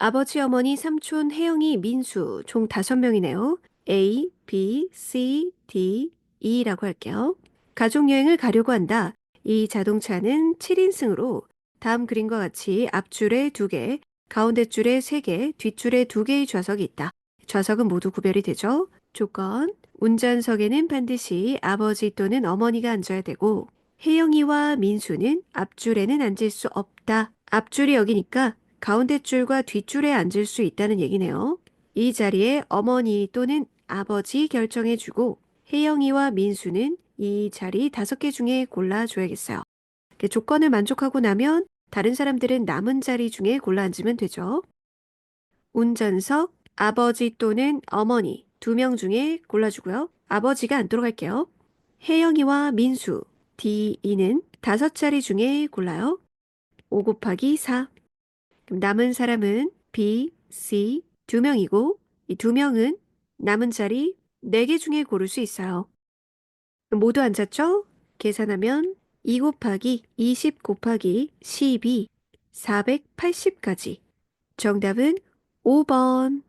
아버지, 어머니, 삼촌, 혜영이, 민수 총 다섯 명이네요. A, B, C, D, E라고 할게요. 가족 여행을 가려고 한다. 이 자동차는 7인승으로 다음 그림과 같이 앞줄에 두 개, 가운데 줄에 세 개, 뒷줄에 두 개의 좌석이 있다. 좌석은 모두 구별이 되죠. 조건. 운전석에는 반드시 아버지 또는 어머니가 앉아야 되고 혜영이와 민수는 앞줄에는 앉을 수 없다. 앞줄이 여기니까 가운데 줄과 뒷줄에 앉을 수 있다는 얘기네요. 이 자리에 어머니 또는 아버지 결정해주고 혜영이와 민수는 이 자리 다섯 개 중에 골라줘야겠어요. 조건을 만족하고 나면 다른 사람들은 남은 자리 중에 골라 앉으면 되죠. 운전석 아버지 또는 어머니 두 명 중에 골라주고요. 아버지가 앉도록 할게요. 혜영이와 민수 D2는 다섯 자리 중에 골라요. 5 곱하기 4. 그럼 남은 사람은 B, C 두 명이고 이 두 명은 남은 자리 네 개 중에 고를 수 있어요. 모두 앉았죠? 계산하면 2 곱하기 20 곱하기 12 480까지. 정답은 5번.